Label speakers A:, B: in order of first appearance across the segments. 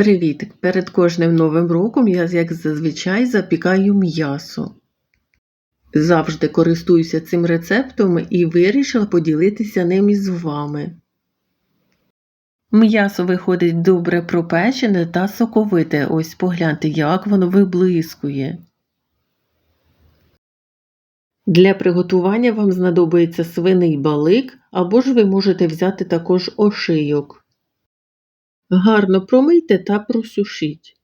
A: Привіт! Перед кожним новим роком я, як зазвичай, запікаю м'ясо. Завжди користуюся цим рецептом і вирішила поділитися ним із вами. М'ясо виходить добре пропечене та соковите. Ось погляньте, як воно виблискує. Для приготування вам знадобиться свиний балик, або ж ви можете взяти також ошийок. Гарно промийте та просушіть.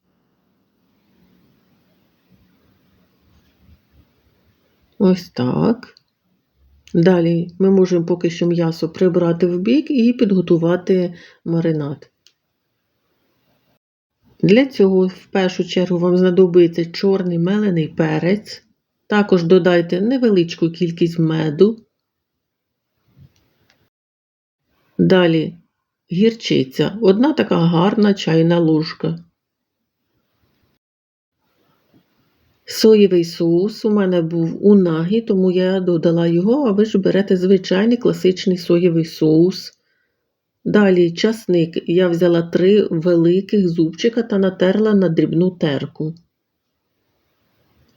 A: Ось так. Далі ми можемо поки що м'ясо прибрати в бік і підготувати маринад. Для цього в першу чергу вам знадобиться чорний мелений перець. Також додайте невеличку кількість меду. Далі гірчиця, одна така гарна чайна ложка. Соєвий соус у мене був у нагі, тому я додала його, а ви ж берете звичайний класичний соєвий соус. Далі часник я взяла три великих зубчика та натерла на дрібну терку.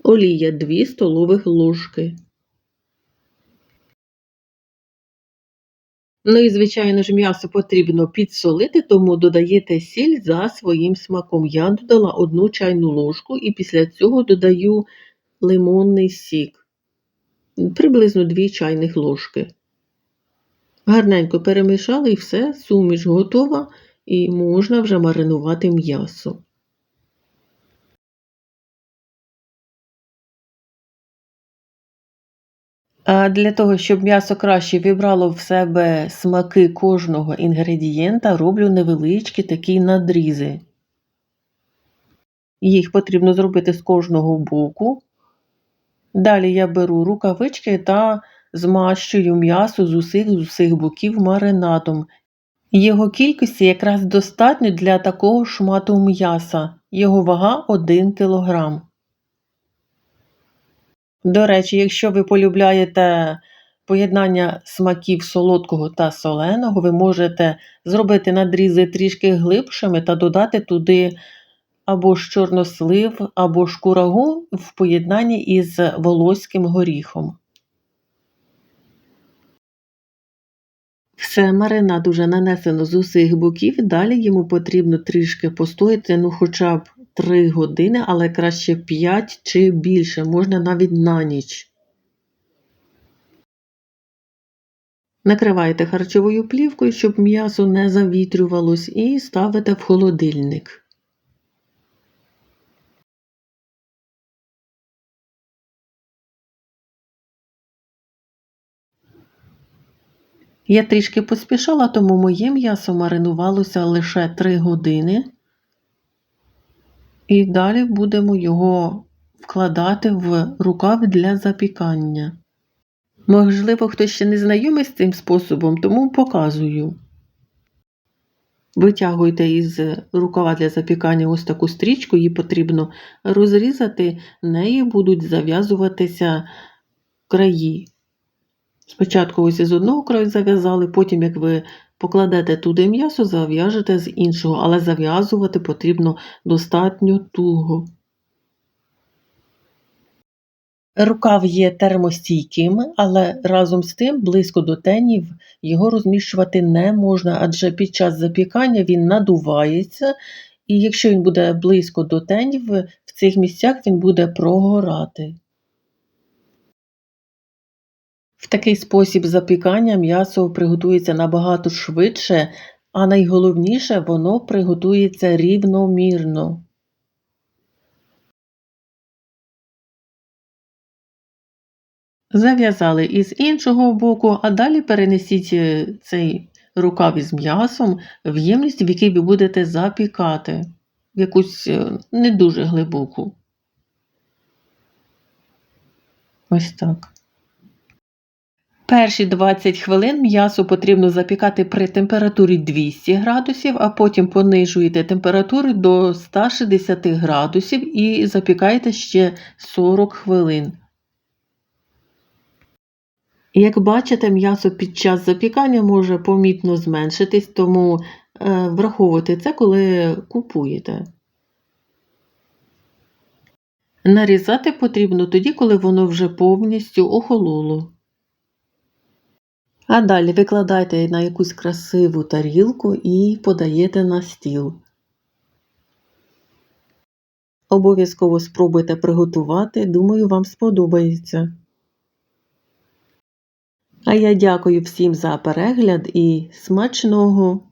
A: Олія 2 столових ложки. Ну і, звичайно ж, м'ясо потрібно підсолити, тому додаєте сіль за своїм смаком. Я додала одну чайну ложку і після цього додаю лимонний сік, приблизно 2 чайних ложки. Гарненько перемішали і все, суміш готова, і можна вже маринувати м'ясо. Для того, щоб м'ясо краще вібрало в себе смаки кожного інгредієнта, роблю невеличкі такі надрізи. Їх потрібно зробити з кожного боку. Далі я беру рукавички та змащую м'ясо з усіх з усіх боків маринадом. Його кількості якраз достатньо для такого шмату м'яса. Його вага 1 кг. До речі, якщо ви полюбляєте поєднання смаків солодкого та соленого, ви можете зробити надрізи трішки глибшими та додати туди або ж чорнослив, або ж курагу в поєднанні із волоським горіхом. Все, маринад уже нанесено з усіх боків, далі йому потрібно трішки постояти, ну хоча б 3 години, але краще 5 чи більше, можна навіть на ніч. Накривайте харчовою плівкою, щоб м'ясо не завітрювалось, і ставите в холодильник. Я трішки поспішала, тому моє м'ясо маринувалося лише 3 години. І далі будемо його вкладати в рукав для запікання. Можливо, хтось ще не знайомий з цим способом, тому показую. Витягуйте із рукава для запікання ось таку стрічку, її потрібно розрізати, нею будуть зав'язуватися краї. Спочатку ось із одного краю зав'язали, потім, як ви покладете туди м'ясо, зав'яжете з іншого, але зав'язувати потрібно достатньо туго. Рукав є термостійким, але разом з тим близько до тенів його розміщувати не можна, адже під час запікання він надувається, і якщо він буде близько до тенів, в цих місцях він буде прогорати. В такий спосіб запікання м'ясо приготується набагато швидше, а найголовніше воно приготується рівномірно. Зав'язали із іншого боку, а далі перенесіть е, цей рукав із м'ясом в ємність, в якій ви будете запікати, в якусь е, не дуже глибоку. Ось так. Перші 20 хвилин м'ясо потрібно запікати при температурі 200 градусів, а потім понижуєте температуру до 160 градусів і запікаєте ще 40 хвилин. Як бачите, м'ясо під час запікання може помітно зменшитись, тому е, враховувати це, коли купуєте. Нарізати потрібно тоді, коли воно вже повністю охололо. А далі викладайте на якусь красиву тарілку і подаєте на стіл. Обов'язково спробуйте приготувати, думаю, вам сподобається. А я дякую всім за перегляд і смачного!